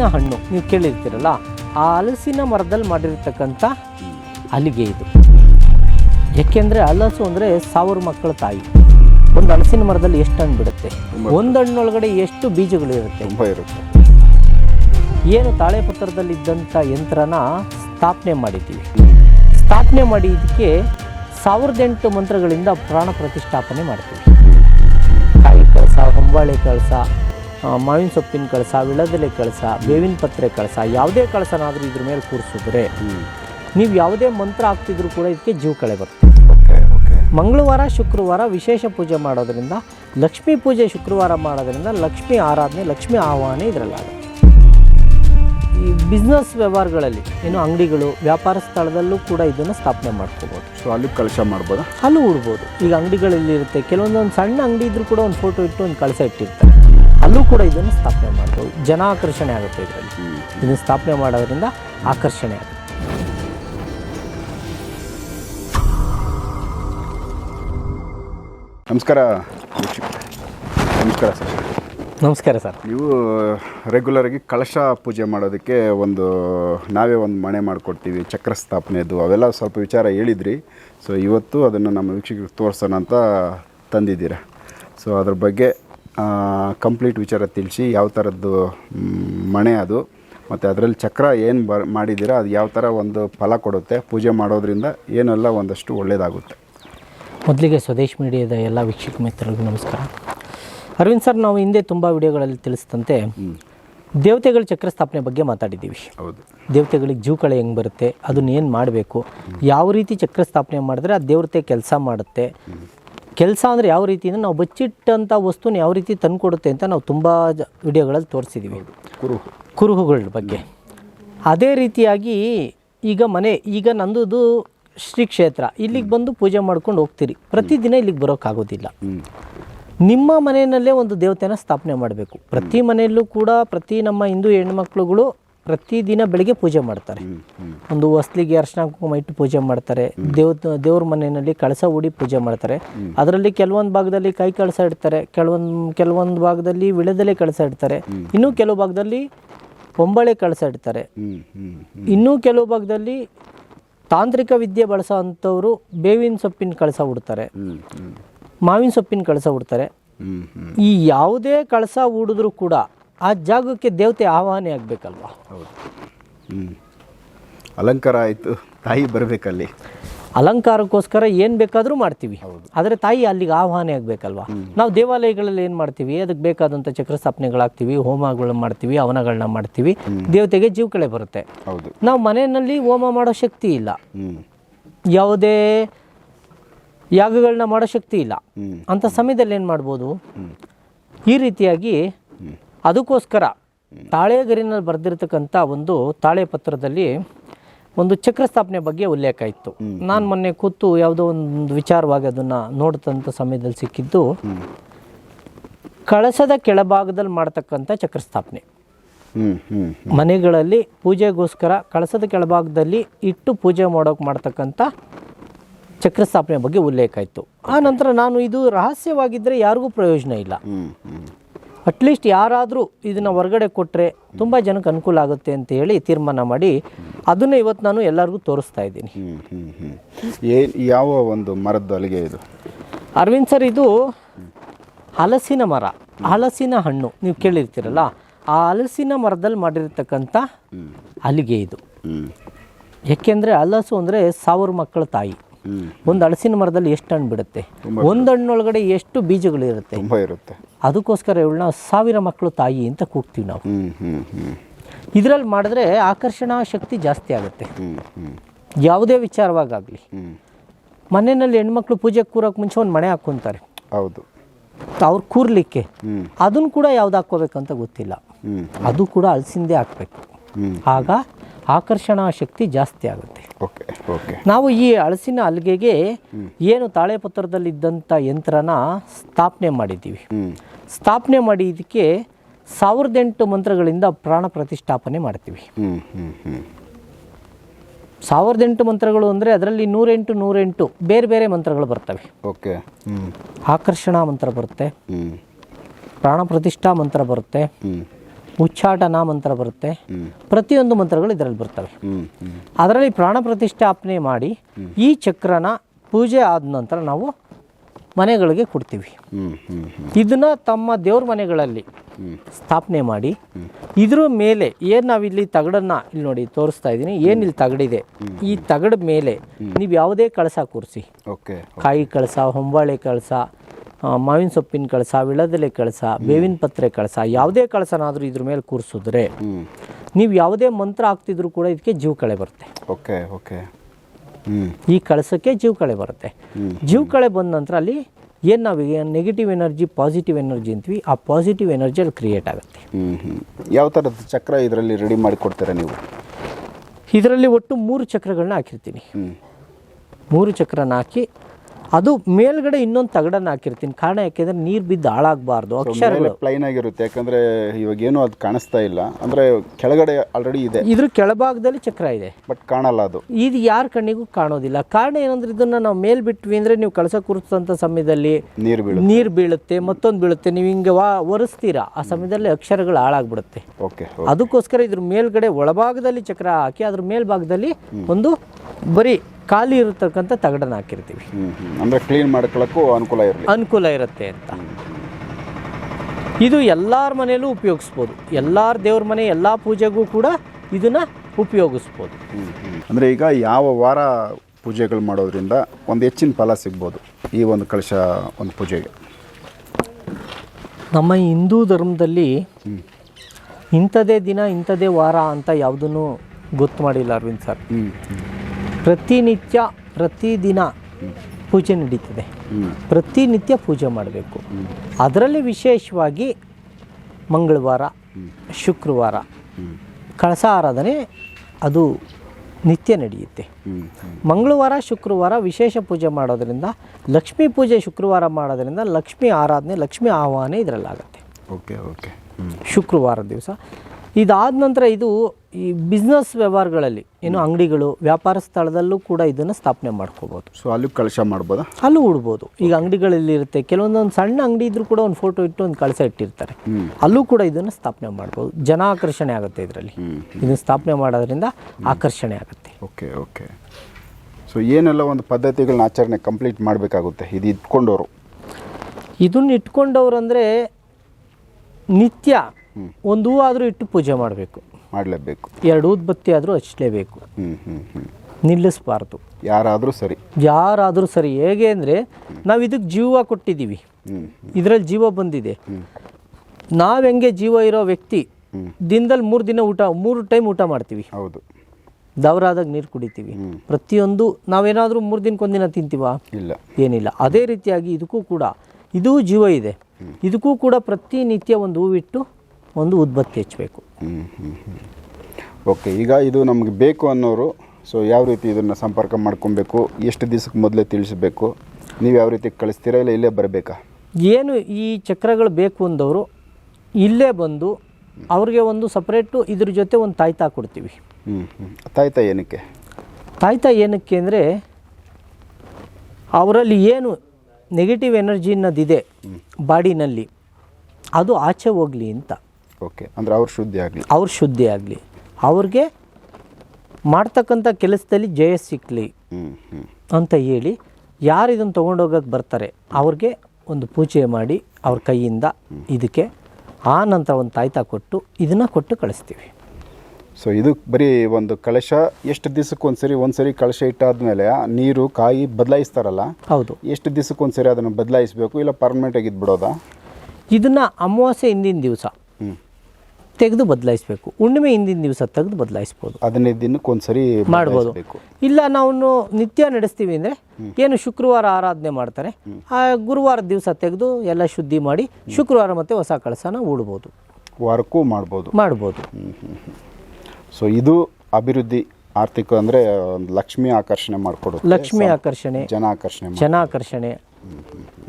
ಹಲಸಿನ ಹಣ್ಣು ನೀವು ಕೇಳಿರ್ತೀರಲ್ಲ ಆ ಹಲಸಿನ ಮರದಲ್ಲಿ ಮಾಡಿರ್ತಕ್ಕಂಥ ಅಲಿಗೆ ಇದು. ಯಾಕೆಂದರೆ ಹಲಸು ಅಂದರೆ ಸಾವಿರ ಮಕ್ಕಳ ತಾಯಿ. ಒಂದು ಹಲಸಿನ ಮರದಲ್ಲಿ ಎಷ್ಟು ಹಣ್ಣು ಬಿಡುತ್ತೆ? ಒಂದು ಹಣ್ಣೊಳಗಡೆ ಎಷ್ಟು ಬೀಜಗಳು ಇರುತ್ತೆ? ಏನು ತಾಳೆಪತ್ರದಲ್ಲಿದ್ದಂಥ ಯಂತ್ರನ ಸ್ಥಾಪನೆ ಮಾಡಿದ್ದೀವಿ. ಸ್ಥಾಪನೆ ಮಾಡಿ ಇದಕ್ಕೆ ಸಾವಿರದ ಎಂಟು ಮಂತ್ರಗಳಿಂದ ಪ್ರಾಣ ಪ್ರತಿಷ್ಠಾಪನೆ ಮಾಡ್ತೀವಿ. ಕಾಯಿ ಕಳಸ ಹೊಂಬಾಳೆ ಕಳಸ ಮಾವಿನ ಸೊಪ್ಪಿನ ಕಳಸ ವಿಳದೆಲೆ ಕಳಸ ಬೇವಿನ ಪತ್ರೆ ಕಳಸ ಯಾವುದೇ ಕಳಸನಾದರೂ ಇದ್ರ ಮೇಲೆ ಕೂರಿಸಿದ್ರೆ ನೀವು ಯಾವುದೇ ಮಂತ್ರ ಹಾಕ್ತಿದ್ರು ಕೂಡ ಇದಕ್ಕೆ ಜೀವ ಕಳೆ ಬರ್ತದೆ ಓಕೆ ಓಕೆ. ಮಂಗಳವಾರ ಶುಕ್ರವಾರ ವಿಶೇಷ ಪೂಜೆ ಮಾಡೋದರಿಂದ ಲಕ್ಷ್ಮೀ ಪೂಜೆ ಶುಕ್ರವಾರ ಮಾಡೋದರಿಂದ ಲಕ್ಷ್ಮೀ ಆರಾಧನೆ ಲಕ್ಷ್ಮೀ ಆಹ್ವಾನ ಇದರಲ್ಲಾಗುತ್ತೆ ಈ ಬಿಸ್ನೆಸ್ ವ್ಯವಹಾರಗಳಲ್ಲಿ ಏನು ಅಂಗಡಿಗಳು ವ್ಯಾಪಾರ ಸ್ಥಳದಲ್ಲೂ ಕೂಡ ಇದನ್ನು ಸ್ಥಾಪನೆ ಮಾಡ್ಕೋಬೋದು. ಸೊ ಅಲ್ಲಿ ಕಳಶ ಮಾಡ್ಬೋದು? ಅಲ್ಲೂ ಉಡ್ಬೋದು. ಈಗ ಅಂಗಡಿಗಳಲ್ಲಿ ಇರುತ್ತೆ. ಕೆಲವೊಂದೊಂದು ಸಣ್ಣ ಅಂಗಡಿ ಇದ್ರೂ ಕೂಡ ಒಂದು ಫೋಟೋ ಇಟ್ಟು ಒಂದು ಕಳಸ ಇಟ್ಟಿರ್ತಾರೆ. ಅಲ್ಲೂ ಕೂಡ ಇದನ್ನು ಸ್ಥಾಪನೆ ಮಾಡ್ಬೋದು. ಜನ ಆಕರ್ಷಣೆ ಆಗುತ್ತೆ ಇದರಲ್ಲಿ. ಇದನ್ನು ಸ್ಥಾಪನೆ ಮಾಡೋದ್ರಿಂದ ಆಕರ್ಷಣೆ ಆಗುತ್ತೆ. ನಮಸ್ಕಾರ. ನಮಸ್ಕಾರ ಸರ್. ನಮಸ್ಕಾರ ಸರ್. ನೀವು ರೆಗ್ಯುಲರಾಗಿ ಕಳಶ ಪೂಜೆ ಮಾಡೋದಕ್ಕೆ ಒಂದು ನಾವೇ ಒಂದು ಮನೆ ಮಾಡಿಕೊಡ್ತೀವಿ ಚಕ್ರ ಸ್ಥಾಪನೆದು ಅವೆಲ್ಲ ಸ್ವಲ್ಪ ವಿಚಾರ ಹೇಳಿದ್ರಿ. ಸೊ ಇವತ್ತು ಅದನ್ನು ನಮ್ಮ ವೀಕ್ಷಕರಿಗೆ ತೋರಿಸೋಣ ಅಂತ ತಂದಿದ್ದೀರಾ. ಸೊ ಅದ್ರ ಬಗ್ಗೆ ಕಂಪ್ಲೀಟ್ ವಿಚಾರ ತಿಳಿಸಿ ಯಾವ ಥರದ್ದು ಮಣೆ ಅದು. ಮತ್ತು ಅದರಲ್ಲಿ ಚಕ್ರ ಏನು ಬ ಮಾಡಿದ್ದೀರಾ ಅದು ಯಾವ ಥರ ಒಂದು ಫಲ ಕೊಡುತ್ತೆ ಪೂಜೆ ಮಾಡೋದ್ರಿಂದ ಏನೆಲ್ಲ ಒಂದಷ್ಟು ಒಳ್ಳೆಯದಾಗುತ್ತೆ ಮೊದಲಿಗೆ ಸ್ವದೇಶ್ ಮೀಡಿಯಾದ ಎಲ್ಲ ವೀಕ್ಷಕ ಮಿತ್ರರಿಗೂ ನಮಸ್ಕಾರ. ಅರವಿಂದ್ ಸರ್ ನಾವು ಹಿಂದೆ ತುಂಬ ವಿಡಿಯೋಗಳಲ್ಲಿ ತಿಳಿಸಿದಂತೆ ದೇವತೆಗಳ ಚಕ್ರ ಸ್ಥಾಪನೆ ಬಗ್ಗೆ ಮಾತಾಡಿದ್ದೀವಿ. ಹೌದು. ದೇವತೆಗಳಿಗೆ ಜೂಕಳೆ ಹೆಂಗೆ ಬರುತ್ತೆ ಅದನ್ನ ಏನು ಮಾಡಬೇಕು ಯಾವ ರೀತಿ ಚಕ್ರ ಸ್ಥಾಪನೆ ಮಾಡಿದ್ರೆ ಆ ದೇವತೆ ಕೆಲಸ ಮಾಡುತ್ತೆ ಕೆಲಸ ಅಂದರೆ ಯಾವ ರೀತಿ ಅಂದರೆ ನಾವು ಬಚ್ಚಿಟ್ಟಂಥ ವಸ್ತುನ ಯಾವ ರೀತಿ ತಂದುಕೊಡುತ್ತೆ ಅಂತ ನಾವು ತುಂಬ ವಿಡಿಯೋಗಳಲ್ಲಿ ತೋರಿಸಿದ್ದೀವಿ ಕುರುಹು. ಕುರುಹುಗಳ ಬಗ್ಗೆ. ಅದೇ ರೀತಿಯಾಗಿ ಈಗ ಮನೆ ಈಗ ನಂದುದು ಶ್ರೀ ಕ್ಷೇತ್ರ. ಇಲ್ಲಿಗೆ ಬಂದು ಪೂಜೆ ಮಾಡ್ಕೊಂಡು ಹೋಗ್ತೀರಿ. ಪ್ರತಿದಿನ ಇಲ್ಲಿಗೆ ಬರೋಕ್ಕಾಗೋದಿಲ್ಲ. ನಿಮ್ಮ ಮನೆಯಲ್ಲೇ ಒಂದು ದೇವತೆನ ಸ್ಥಾಪನೆ ಮಾಡಬೇಕು. ಪ್ರತಿ ಮನೆಯಲ್ಲೂ ಕೂಡ ಪ್ರತಿ ನಮ್ಮ ಹಿಂದೂ ಹೆಣ್ಮಕ್ಳುಗಳು ಪ್ರತಿದಿನ ಬೆಳಿಗ್ಗೆ ಪೂಜೆ ಮಾಡ್ತಾರೆ. ಒಂದು ಹೊಸ್ಲಿಗೆ ಅರ್ಶನ ಕುಂಕುಮ ಇಟ್ಟು ಪೂಜೆ ಮಾಡ್ತಾರೆ. ದೇವ್ ದೇವ್ರ ಮನೆಯಲ್ಲಿ ಕಳಸ ಹೂಡಿ ಪೂಜೆ ಮಾಡ್ತಾರೆ. ಅದರಲ್ಲಿ ಕೆಲವೊಂದು ಭಾಗದಲ್ಲಿ ಕೈ ಕಳಸ ಇಡ್ತಾರೆ. ಕೆಲವೊಂದು ಕೆಲವೊಂದು ಭಾಗದಲ್ಲಿ ವಿಳೆದಲೆ ಕಳಸ ಇಡ್ತಾರೆ. ಇನ್ನೂ ಕೆಲವು ಭಾಗದಲ್ಲಿ ಪೊಂಬಳೆ ಕಳಸ ಇಡ್ತಾರೆ. ಇನ್ನೂ ಕೆಲವು ಭಾಗದಲ್ಲಿ ತಾಂತ್ರಿಕ ವಿದ್ಯೆ ಬಳಸೋ ಅಂಥವ್ರು ಬೇವಿನ ಸೊಪ್ಪಿನ ಕಳಸ ಉಡ್ತಾರೆ. ಮಾವಿನ ಸೊಪ್ಪಿನ ಕಳಸ ಉಡ್ತಾರೆ. ಈ ಯಾವುದೇ ಕಳಸ ಹೂಡಿದ್ರೂ ಕೂಡ ಆ ಜಾಗಕ್ಕೆ ದೇವತೆ ಆಹ್ವಾನೆ ಆಗಬೇಕಲ್ವಾ? ಹೌದು. ಹ್ಞೂ ಅಲಂಕಾರ ಆಯಿತು. ತಾಯಿ ಬರಬೇಕಲ್ಲಿ. ಅಲಂಕಾರಕ್ಕೋಸ್ಕರ ಏನು ಬೇಕಾದರೂ ಮಾಡ್ತೀವಿ. ಆದರೆ ತಾಯಿ ಅಲ್ಲಿಗೆ ಆಹ್ವಾನೆ ಆಗಬೇಕಲ್ವಾ? ನಾವು ದೇವಾಲಯಗಳಲ್ಲಿ ಏನು ಮಾಡ್ತೀವಿ? ಅದಕ್ಕೆ ಬೇಕಾದಂಥ ಚಕ್ರ ಸ್ಥಾಪನೆಗಳಾಗ್ತೀವಿ ಹೋಮಗಳನ್ನ ಮಾಡ್ತೀವಿ ಹವನಗಳನ್ನ ಮಾಡ್ತೀವಿ. ದೇವತೆಗೆ ಜೀವಕಳೆ ಬರುತ್ತೆ. ಹೌದು. ನಾವು ಮನೆಯಲ್ಲಿ ಹೋಮ ಮಾಡೋ ಶಕ್ತಿ ಇಲ್ಲ. ಯಾವುದೇ ಯಾಗಗಳನ್ನ ಮಾಡೋ ಶಕ್ತಿ ಇಲ್ಲ. ಅಂಥ ಸಮಯದಲ್ಲಿ ಏನು ಮಾಡ್ಬೋದು? ಈ ರೀತಿಯಾಗಿ ಅದಕ್ಕೋಸ್ಕರ ತಾಳೆಗರಿನಲ್ಲಿ ಬರೆದಿರ್ತಕ್ಕಂಥ ಒಂದು ತಾಳೆ ಪತ್ರದಲ್ಲಿ ಒಂದು ಚಕ್ರ ಸ್ಥಾಪನೆ ಬಗ್ಗೆ ಉಲ್ಲೇಖ ಇತ್ತು. ನಾನು ಮೊನ್ನೆ ಕೂತು ಯಾವುದೋ ಒಂದು ವಿಚಾರವಾಗಿ ಅದನ್ನು ನೋಡ್ತಂಥ ಸಮಯದಲ್ಲಿ ಸಿಕ್ಕಿದ್ದು ಕಳಸದ ಕೆಳಭಾಗದಲ್ಲಿ ಮಾಡ್ತಕ್ಕಂಥ ಚಕ್ರ ಸ್ಥಾಪನೆ. ಮನೆಗಳಲ್ಲಿ ಪೂಜೆಗೋಸ್ಕರ ಕಳಸದ ಕೆಳಭಾಗದಲ್ಲಿ ಇಟ್ಟು ಪೂಜೆ ಮಾಡೋಕೆ ಮಾಡ್ತಕ್ಕಂಥ ಚಕ್ರ ಸ್ಥಾಪನೆ ಬಗ್ಗೆ ಉಲ್ಲೇಖ ಇತ್ತು. ಆ ನಂತರ ನಾನು ಇದು ರಹಸ್ಯವಾಗಿದ್ದರೆ ಯಾರಿಗೂ ಪ್ರಯೋಜನ ಇಲ್ಲ. ಅಟ್ಲೀಸ್ಟ್ ಯಾರಾದರೂ ಇದನ್ನು ಹೊರಗಡೆ ಕೊಟ್ಟರೆ ತುಂಬ ಜನಕ್ಕೆ ಅನುಕೂಲ ಆಗುತ್ತೆ ಅಂತ ಹೇಳಿ ತೀರ್ಮಾನ ಮಾಡಿ ಅದನ್ನು ಇವತ್ತು ನಾನು ಎಲ್ಲರಿಗೂ ತೋರಿಸ್ತಾ ಇದ್ದೀನಿ. ಏನು ಯಾವ ಒಂದು ಮರದ್ದು ಅಲ್ಲಿಗೆ ಇದು? ಅರವಿಂದ್ ಸರ್ ಇದು ಹಲಸಿನ ಮರ ಹಲಸಿನ ಹಣ್ಣು. ನೀವು ಕೇಳಿರ್ತೀರಲ್ಲ ಆ ಹಲಸಿನ ಮರದಲ್ಲಿ ಮಾಡಿರ್ತಕ್ಕಂಥ ಅಲ್ಲಿಗೆ ಇದು. ಏಕೆಂದರೆ ಯಾಕೆಂದರೆ ಹಲಸು ಅಂದರೆ ಸಾವಿರ ಮಕ್ಕಳ ತಾಯಿ. ಒಂದು ಹಲಸಿನ ಮರದಲ್ಲಿ ಎಷ್ಟು ಹಣ್ಣು ಬಿಡುತ್ತೆ? ಒಂದು ಹಣ್ಣೊಳಗಡೆ ಎಷ್ಟು ಬೀಜಗಳಿರುತ್ತೆ? ತುಂಬ ಇರುತ್ತೆ. ಅದಕ್ಕೋಸ್ಕರ ಇವಳನ್ನ ಸಾವಿರ ಮಕ್ಕಳು ತಾಯಿ ಅಂತ ಕೂಗ್ತೀವಿ ನಾವು. ಇದ್ರಲ್ಲಿ ಮಾಡಿದ್ರೆ ಆಕರ್ಷಣಾ ಶಕ್ತಿ ಜಾಸ್ತಿ ಆಗುತ್ತೆ. ಯಾವುದೇ ವಿಚಾರವಾಗಲಿ ಮನೆಯಲ್ಲಿ ಹೆಣ್ಮಕ್ಳು ಪೂಜೆ ಕೂರೋಕೆ ಮುಂಚೆ ಒಂದು ಮನೆ ಹಾಕ್ಕೊಂತಾರೆ. ಹೌದು. ಅವ್ರು ಕೂರ್ಲಿಕ್ಕೆ. ಅದನ್ನು ಕೂಡ ಯಾವ್ದು ಹಾಕ್ಕೋಬೇಕಂತ ಗೊತ್ತಿಲ್ಲ. ಅದು ಕೂಡ ಅಲಸಿಂದೇ ಹಾಕ್ಬೇಕು. ಆಗ ಆಕರ್ಷಣಾ ಶಕ್ತಿ ಜಾಸ್ತಿ ಆಗುತ್ತೆ. Okay okay. ನಾವು ಈ ಹಳಸಿನ ಅಲ್ಗೆಗೆ ಏನು ತಾಳೆಪತ್ರದಲ್ಲಿದ್ದಂಥ ಯಂತ್ರನ ಸ್ಥಾಪನೆ ಮಾಡಿದ್ದೀವಿ. ಸ್ಥಾಪನೆ ಮಾಡಿ ಇದಕ್ಕೆ ಸಾವಿರದ ಎಂಟು ಮಂತ್ರಗಳಿಂದ ಪ್ರಾಣ ಪ್ರತಿಷ್ಠಾಪನೆ ಮಾಡ್ತೀವಿ. ಸಾವಿರದ ಎಂಟು ಮಂತ್ರಗಳು ಅಂದರೆ ಅದರಲ್ಲಿ ನೂರೆಂಟು ನೂರೆಂಟು ಬೇರೆ ಬೇರೆ ಮಂತ್ರಗಳು ಬರ್ತವೆ. ಓಕೆ ಆಕರ್ಷಣಾ ಮಂತ್ರ ಬರುತ್ತೆ. ಪ್ರಾಣ ಪ್ರತಿಷ್ಠಾ ಮಂತ್ರ ಬರುತ್ತೆ. ಹ್ಞೂ ಉಚ್ಚಾಟನ ಮಂತ್ರ ಬರುತ್ತೆ. ಪ್ರತಿಯೊಂದು ಮಂತ್ರಗಳು ಇದರಲ್ಲಿ ಬರ್ತವೆ. ಅದರಲ್ಲಿ ಪ್ರಾಣ ಪ್ರತಿಷ್ಠಾಪನೆ ಮಾಡಿ ಈ ಚಕ್ರನ ಪೂಜೆ ಆದ ನಂತರ ನಾವು ಮನೆಗಳಿಗೆ ಕೊಡ್ತೀವಿ. ಇದನ್ನ ತಮ್ಮ ದೇವ್ರ ಮನೆಗಳಲ್ಲಿ ಸ್ಥಾಪನೆ ಮಾಡಿ ಇದ್ರ ಮೇಲೆ ಏನು ನಾವಿಲ್ಲಿ ತಗಡನ್ನ ಇಲ್ಲಿ ನೋಡಿ ತೋರಿಸ್ತಾ ಇದ್ದೀನಿ. ಏನ್ ಇಲ್ಲಿ ತಗಡಿದೆ? ಈ ತಗಡ ಮೇಲೆ ನೀವು ಯಾವುದೇ ಕಳಸ ಕೂರಿಸಿ. ಓಕೆ. ಕಾಯಿ ಕಳಸ ಹೊಂಬಾಳೆ ಕಳಸ ಮಾವಿನ ಸೊಪ್ಪಿನ ಕಳಸ ವಿಳದೆಲೆ ಕಳಸ ಬೇವಿನ ಪತ್ರೆ ಕಳಸ ಯಾವುದೇ ಕಳಸನಾದರೂ ಇದ್ರ ಮೇಲೆ ಕೂರಿಸಿದ್ರೆ ನೀವು ಯಾವುದೇ ಮಂತ್ರ ಹಾಕ್ತಿದ್ರು ಕೂಡ ಇದಕ್ಕೆ ಜೀವ ಕಳೆ ಬರುತ್ತೆ. Okay okay. ಈ ಕಳಸಕ್ಕೆ ಜೀವ ಕಳೆ ಬರುತ್ತೆ. ಜೀವಕಳೆ ಜೀವ ಕಳೆ ಬಂದ ನಂತರ ಅಲ್ಲಿ ಏನು ನಾವು ನೆಗೆಟಿವ್ ಎನರ್ಜಿ ಪಾಸಿಟಿವ್ ಎನರ್ಜಿ ಅಂತೀವಿ ಆ ಪಾಸಿಟಿವ್ ಎನರ್ಜಿ ಅಲ್ಲಿ ಕ್ರಿಯೇಟ್ ಆಗುತ್ತೆ. ಯಾವ ಥರದ ಚಕ್ರ ಇದರಲ್ಲಿ ರೆಡಿ ಮಾಡಿ ಕೊಡ್ತೀರಾ ನೀವು? ಇದರಲ್ಲಿ ಒಟ್ಟು ಮೂರು ಚಕ್ರಗಳನ್ನ ಹಾಕಿರ್ತೀನಿ. ಮೂರು ಚಕ್ರನ ಹಾಕಿ ಅದು ಮೇಲ್ಗಡೆ ಇನ್ನೊಂದು ತಗಡನ್ನ ಹಾಕಿರ್ತೀನಿ. ಕಾರಣ ಯಾಕೆಂದ್ರೆ ನೀರು ಬಿದ್ದು ಹಾಳಾಗಬಾರ್ದು. ಅಕ್ಷರಗಳು. ಪ್ಲೈನ್ ಆಗಿರುತ್ತೆ. ಯಾಕಂದರೆ ಇವಾಗ ಏನೂ ಅದು ಕಾಣಿಸ್ತಾ ಇಲ್ಲ. ಅಂದರೆ ಕೆಳಗಡೆ ಆಲ್ರೆಡಿ ಇದೆ. ಇದ್ರ ಕೆಳಭಾಗದಲ್ಲಿ ಚಕ್ರ ಇದೆ. ಬಟ್ ಕಾಣಲ್ಲ ಅದು. ಇದು ಯಾರ ಕಣ್ಣಿಗೂ ಕಾಣೋದಿಲ್ಲ. ಕಾರಣ ಏನಂದ್ರೆ ಇದನ್ನ ನಾವು ಮೇಲ್ ಬಿಟ್ವಿ ಅಂದ್ರೆ ನೀವು ಕಳಸ ಕೂರಿಸೋಂಥ ಸಮಯದಲ್ಲಿ ನೀರು ಬೀಳುತ್ತೆ. ನೀರು ಬೀಳುತ್ತೆ ಮತ್ತೊಂದು ಬೀಳುತ್ತೆ. ನೀವು ಹಿಂಗೆ ವಾ ಒರೆಸ್ತೀರಾ? ಆ ಸಮಯದಲ್ಲಿ ಅಕ್ಷರಗಳು ಹಾಳಾಗ್ಬಿಡುತ್ತೆ. ಓಕೆ ಅದಕ್ಕೋಸ್ಕರ ಇದ್ರ ಮೇಲ್ಗಡೆ ಒಳಭಾಗದಲ್ಲಿ ಚಕ್ರ ಹಾಕಿ ಅದ್ರ ಮೇಲ್ಭಾಗದಲ್ಲಿ ಒಂದು ಬರೀ ಖಾಲಿ ಇರತಕ್ಕಂಥ ತಗಡನ್ನ ಹಾಕಿರ್ತೀವಿ. ಅಂದರೆ ಕ್ಲೀನ್ ಮಾಡ್ಕೊಳ್ಳೋಕ್ಕೂ ಅನುಕೂಲ ಇರಲಿ. ಅನುಕೂಲ ಇರುತ್ತೆ ಅಂತ. ಇದು ಎಲ್ಲರ ಮನೆಯಲ್ಲೂ ಉಪಯೋಗಿಸ್ಬೋದು. ಎಲ್ಲರ ದೇವ್ರ ಮನೆ ಎಲ್ಲ ಪೂಜೆಗೂ ಕೂಡ ಇದನ್ನ ಉಪಯೋಗಿಸ್ಬೋದು. ಅಂದರೆ ಈಗ ಯಾವ ವಾರ ಪೂಜೆಗಳು ಮಾಡೋದ್ರಿಂದ ಒಂದು ಹೆಚ್ಚಿನ ಫಲ ಸಿಗ್ಬೋದು ಈ ಒಂದು ಕಳಶ ಒಂದು ಪೂಜೆಗೆ? ನಮ್ಮ ಹಿಂದೂ ಧರ್ಮದಲ್ಲಿ ಇಂಥದೇ ದಿನ ಇಂಥದೇ ವಾರ ಅಂತ ಯಾವುದನ್ನು ಗೊತ್ತು ಮಾಡಿಲ್ಲ ಅರವಿಂದ್ ಸರ್. ಹ್ಞೂ ಪ್ರತಿನಿತ್ಯ ಪ್ರತಿದಿನ ಪೂಜೆ ನಡೀತದೆ. ಪ್ರತಿನಿತ್ಯ ಪೂಜೆ ಮಾಡಬೇಕು. ಅದರಲ್ಲಿ ವಿಶೇಷವಾಗಿ ಮಂಗಳವಾರ ಶುಕ್ರವಾರ ಕಳಸ ಆರಾಧನೆ ಅದು ನಿತ್ಯ ನಡೆಯುತ್ತೆ. ಮಂಗಳವಾರ ಶುಕ್ರವಾರ ವಿಶೇಷ ಪೂಜೆ ಮಾಡೋದರಿಂದ ಲಕ್ಷ್ಮೀ ಪೂಜೆ ಶುಕ್ರವಾರ ಮಾಡೋದರಿಂದ ಲಕ್ಷ್ಮೀ ಆರಾಧನೆ ಲಕ್ಷ್ಮೀ ಆಹ್ವಾನ ಇದರಲ್ಲಾಗುತ್ತೆ. Okay okay. ಶುಕ್ರವಾರ ದಿವಸ. ಇದಾದ ನಂತರ ಇದು ಈ ಬಿಸ್ನೆಸ್ ವ್ಯವಹಾರಗಳಲ್ಲಿ ಏನು ಅಂಗಡಿಗಳು ವ್ಯಾಪಾರ ಸ್ಥಳದಲ್ಲೂ ಕೂಡ ಇದನ್ನು ಸ್ಥಾಪನೆ ಮಾಡ್ಕೋಬೋದು. ಸೊ ಅಲ್ಲಿ ಕಳಶ ಮಾಡ್ಬೋದಾ? ಅಲ್ಲೂ ಉಡ್ಬೋದು. ಈಗ ಅಂಗಡಿಗಳಲ್ಲಿ ಇರುತ್ತೆ ಕೆಲವೊಂದೊಂದು ಸಣ್ಣ ಅಂಗಡಿ ಇದ್ರೂ ಕೂಡ ಒಂದು ಫೋಟೋ ಇಟ್ಟು ಒಂದು ಕಳಸ ಇಟ್ಟಿರ್ತಾರೆ. ಅಲ್ಲೂ ಕೂಡ ಇದನ್ನು ಸ್ಥಾಪನೆ ಮಾಡ್ಬೋದು. ಜನ ಆಕರ್ಷಣೆ ಆಗುತ್ತೆ ಇದರಲ್ಲಿ. ಇದನ್ನು ಸ್ಥಾಪನೆ ಮಾಡೋದ್ರಿಂದ ಆಕರ್ಷಣೆ ಆಗುತ್ತೆ. ಓಕೆ ಓಕೆ ಸೊ ಏನೆಲ್ಲ ಒಂದು ಪದ್ಧತಿಗಳನ್ನ ಆಚರಣೆ ಕಂಪ್ಲೀಟ್ ಮಾಡಬೇಕಾಗುತ್ತೆ? ಇದು ಇಟ್ಕೊಂಡವರು ಇದನ್ನ ಇಟ್ಕೊಂಡವ್ರು ಅಂದರೆ ನಿತ್ಯ ಒಂದು ಹೂ ಆದರೂ ಇಟ್ಟು ಪೂಜೆ ಮಾಡಬೇಕು. ಮಾಡಲೇಬೇಕು. ಎರಡು ಉದ್ಬತ್ತಿ ಆದರೂ ಹಚ್ಚಲೇಬೇಕು ನಿಲ್ಲಿಸಬಾರ್ದು. ಯಾರಾದರೂ ಸರಿ. ಯಾರಾದರೂ ಸರಿ. ಹೇಗೆ ಅಂದರೆ ನಾವು ಇದಕ್ಕೆ ಜೀವ ಕೊಟ್ಟಿದ್ದೀವಿ. ಇದರಲ್ಲಿ ಜೀವ ಬಂದಿದೆ. ನಾವು ಹೆಂಗೆ ಜೀವ ಇರೋ ವ್ಯಕ್ತಿ. ದಿನದಲ್ಲಿ ಮೂರು ದಿನ ಊಟ ಮೂರು ಟೈಮ್ ಊಟ ಮಾಡ್ತೀವಿ. ಹೌದು. ದವರಾದಾಗ ನೀರು ಕುಡಿತೀವಿ. ಪ್ರತಿಯೊಂದು ನಾವೇನಾದರೂ ಮೂರು ದಿನಕ್ಕೊಂದಿನ ತಿಂತೀವಾ? ಇಲ್ಲ. ಏನಿಲ್ಲ. ಅದೇ ರೀತಿಯಾಗಿ ಇದಕ್ಕೂ ಕೂಡ ಇದೂ ಜೀವ ಇದೆ. ಇದಕ್ಕೂ ಕೂಡ ಪ್ರತಿನಿತ್ಯ ಒಂದು ಹೂವಿಟ್ಟು ಒಂದು ಉದ್ಬತ್ತಿ ಹೆಚ್ಚಬೇಕು ಹ್ಞೂ ಹ್ಞೂ ಹ್ಞೂ ಓಕೆ ಈಗ ಇದು ನಮಗೆ ಬೇಕು ಅನ್ನೋರು ಸೊ ಯಾವ ರೀತಿ ಇದನ್ನು ಸಂಪರ್ಕ ಮಾಡ್ಕೊಬೇಕು ಎಷ್ಟು ದಿವಸಕ್ಕೆ ಮೊದಲೇ ತಿಳಿಸಬೇಕು ನೀವು ಯಾವ ರೀತಿ ಕಳಿಸ್ತೀರಾ ಇಲ್ಲ ಇಲ್ಲೇ ಬರಬೇಕಾ? ಏನು ಈ ಚಕ್ರಗಳು ಬೇಕು ಅಂದವರು ಇಲ್ಲೇ ಬಂದು ಅವ್ರಿಗೆ ಒಂದು ಸಪ್ರೇಟು ಇದ್ರ ಜೊತೆ ಒಂದು ತಾಯ್ತಾ ಕೊಡ್ತೀವಿ. ಹ್ಞೂ ಹ್ಞೂ ತಾಯ್ತಾ ಏನಕ್ಕೆ? ತಾಯ್ತಾ ಏನಕ್ಕೆ ಅಂದರೆ ಅವರಲ್ಲಿ ಏನು ನೆಗೆಟಿವ್ ಎನರ್ಜಿ ಅನ್ನೋದಿದೆ ಬಾಡಿನಲ್ಲಿ ಅದು ಆಚೆ ಹೋಗಲಿ ಅಂತ. ಓಕೆ. ಅಂದರೆ ಅವ್ರ ಶುದ್ಧಿ ಆಗಲಿ. ಅವ್ರ ಶುದ್ಧಿ ಆಗಲಿ. ಅವ್ರಿಗೆ ಮಾಡ್ತಕ್ಕಂಥ ಕೆಲಸದಲ್ಲಿ ಜಯ ಸಿಕ್ಕಲಿ ಅಂತ ಹೇಳಿ ಯಾರು ಇದನ್ನು ತೊಗೊಂಡೋಗಕ್ಕೆ ಬರ್ತಾರೆ ಅವ್ರಿಗೆ ಒಂದು ಪೂಜೆ ಮಾಡಿ ಅವ್ರ ಕೈಯಿಂದ ಇದಕ್ಕೆ ಆ ನಂತರ ಒಂದು ತಾಯ್ತ ಕೊಟ್ಟು ಇದನ್ನು ಕೊಟ್ಟು ಕಳಿಸ್ತೀವಿ. ಸೊ ಇದು ಬರೀ ಒಂದು ಕಳಶ ಎಷ್ಟು ದಿವಸಕ್ಕೆ ಒಂದ್ಸರಿ ಒಂದ್ಸರಿ ಕಳಶ ಇಟ್ಟಾದ್ಮೇಲೆ ನೀರು ಕಾಯಿ ಬದಲಾಯಿಸ್ತಾರಲ್ಲ ಹೌದು. ಎಷ್ಟು ದಿವಸಕ್ಕೆ ಒಂದ್ಸರಿ ಅದನ್ನು ಬದಲಾಯಿಸಬೇಕು ಇಲ್ಲ ಪರ್ಮನೆಂಟ್ ಆಗಿದ್ದು ಬಿಡೋದಾ ಇದನ್ನು ಅಮಾವಾಸ್ಯೆ ಹಿಂದಿನ ದಿವಸ. ಹ್ಞೂ ತೆಗೆದು ಬದಲಾಯಿಸಬೇಕು. ಹುಣ್ಣಿಮೆ ಹಿಂದಿನ ದಿವಸ ತೆಗೆದು ಬದಲಾಯಿಸ್ಬೋದು. ಹದಿನೈದು ದಿನಕ್ಕೆ ಒಂದ್ಸರಿ ಮಾಡ್ಬೋದು. ಇಲ್ಲ ನಾವು ನಿತ್ಯ ನಡೆಸ್ತೀವಿ ಅಂದರೆ ಏನು ಶುಕ್ರವಾರ ಆರಾಧನೆ ಮಾಡ್ತಾರೆ. ಆ ಗುರುವಾರ ದಿವಸ ತೆಗೆದು ಎಲ್ಲ ಶುದ್ಧಿ ಮಾಡಿ ಶುಕ್ರವಾರ ಮತ್ತೆ ಹೊಸ ಕಳಸನ ಹೂಡ್ಬೋದು. ವಾರಕ್ಕೂ ಮಾಡ್ಬೋದು. ಮಾಡ್ಬೋದು. ಸೊ ಇದು ಅಭಿವೃದ್ಧಿ ಆರ್ಥಿಕ ಅಂದರೆ ಲಕ್ಷ್ಮಿ ಆಕರ್ಷಣೆ ಮಾಡಿಕೊಡೋದು ಲಕ್ಷ್ಮಿ ಆಕರ್ಷಣೆ ಜನ ಆಕರ್ಷಣೆ ಜನ ಆಕರ್ಷಣೆ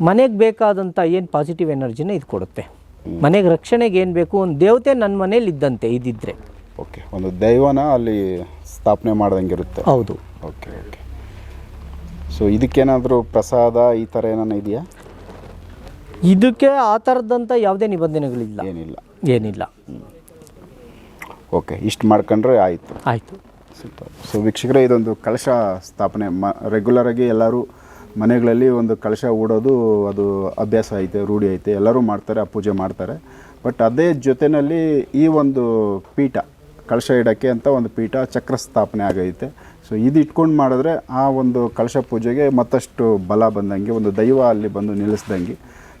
ಮನೆಗೆ ಬೇಕಾದಂಥ ಏನು ಪಾಸಿಟಿವ್ ಎನರ್ಜಿನ ಇದು ಕೊಡುತ್ತೆ ಮನೆಗೆ ರಕ್ಷಣೆಗೆ ಏನು ಬೇಕು ಒಂದು ದೇವತೆ ನನ್ನ ಮನೇಲಿ ಇದ್ದಂತೆ ಇದ್ದಿದ್ರೆ ಓಕೆ ಒಂದು ದೈವನ ಅಲ್ಲಿ ಸ್ಥಾಪನೆ ಮಾಡ್ದಂಗೆ ಇರುತ್ತೆ. ಹೌದು. Okay okay. ಸೊ ಇದಕ್ಕೇನಾದರೂ ಪ್ರಸಾದ ಈ ಥರ ಏನಾನ ಇದೆಯಾ? ಇದಕ್ಕೆ ಆ ಥರದಂಥ ಯಾವುದೇ ನಿಬಂಧನೆಗಳಿಲ್ಲ. ಏನಿಲ್ಲ. ಏನಿಲ್ಲ. ಓಕೆ ಇಷ್ಟು ಮಾಡ್ಕೊಂಡ್ರೆ ಆಯಿತು. ಆಯಿತು. ಸೂಪರ್ ಸೊ ವೀಕ್ಷಕರೇ ಇದೊಂದು ಕಲಶ ಸ್ಥಾಪನೆ. ಮ ರೆಗ್ಯುಲರಾಗಿ ಎಲ್ಲರೂ ಮನೆಗಳಲ್ಲಿ ಒಂದು ಕಳಶ ಓಡೋದು ಅದು ಅಭ್ಯಾಸ ಐತೆ, ರೂಢಿ ಐತೆ. ಎಲ್ಲರೂ ಮಾಡ್ತಾರೆ, ಆ ಪೂಜೆ ಮಾಡ್ತಾರೆ. ಬಟ್ ಅದೇ ಜೊತೆಯಲ್ಲಿ ಈ ಒಂದು ಪೀಠ, ಕಳಶ ಇಡೋಕ್ಕೆ ಅಂತ ಒಂದು ಪೀಠ ಚಕ್ರ ಸ್ಥಾಪನೆ ಆಗೈತೆ. ಸೊ ಇದು ಇಟ್ಕೊಂಡು ಮಾಡಿದ್ರೆ ಆ ಒಂದು ಕಳಶ ಪೂಜೆಗೆ ಮತ್ತಷ್ಟು ಬಲ ಬಂದಂಗೆ, ಒಂದು ದೈವ ಅಲ್ಲಿ ಬಂದು ನಿಲ್ಲಿಸ್ದಂಗೆ.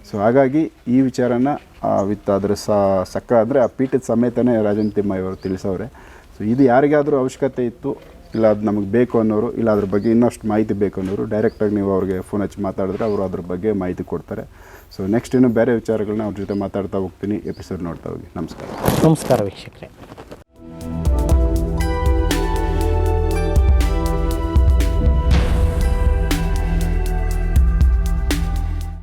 ಸೊ ಹಾಗಾಗಿ ಈ ವಿಚಾರನ ವಿತ್ ಅದ್ರ ಸ, ಸಕ್ಕ ಅಂದರೆ ಆ ಪೀಠದ ಸಮೇತನೇ ರಾಜನ್ ತಿಮ್ಮಯ್ಯವರು ತಿಳಿಸವ್ರೆ. ಸೊ ಇದು ಯಾರಿಗಾದರೂ ಅವಶ್ಯಕತೆ ಇತ್ತು ಇಲ್ಲ ಅದು ನಮಗೆ ಬೇಕು ಅನ್ನೋರು, ಇಲ್ಲ ಅದ್ರ ಬಗ್ಗೆ ಇನ್ನಷ್ಟು ಮಾಹಿತಿ ಬೇಕು ಅನ್ನೋರು ಡೈರೆಕ್ಟಾಗಿ ನೀವು ಅವ್ರಿಗೆ ಫೋನ್ ಹಚ್ಚಿ ಮಾತಾಡಿದ್ರೆ ಅವರು ಅದ್ರ ಬಗ್ಗೆ ಮಾಹಿತಿ ಕೊಡ್ತಾರೆ. ಸೊ ನೆಕ್ಸ್ಟ್ ಇನ್ನೂ ಬೇರೆ ವಿಚಾರಗಳನ್ನ ಅವ್ರ ಜೊತೆ ಮಾತಾಡ್ತಾ ಹೋಗ್ತೀನಿ. ಎಪಿಸೋಡ್ ನೋಡ್ತಾ ಹೋಗಿ. ನಮಸ್ಕಾರ. ನಮಸ್ಕಾರ ವೀಕ್ಷಕರೇ.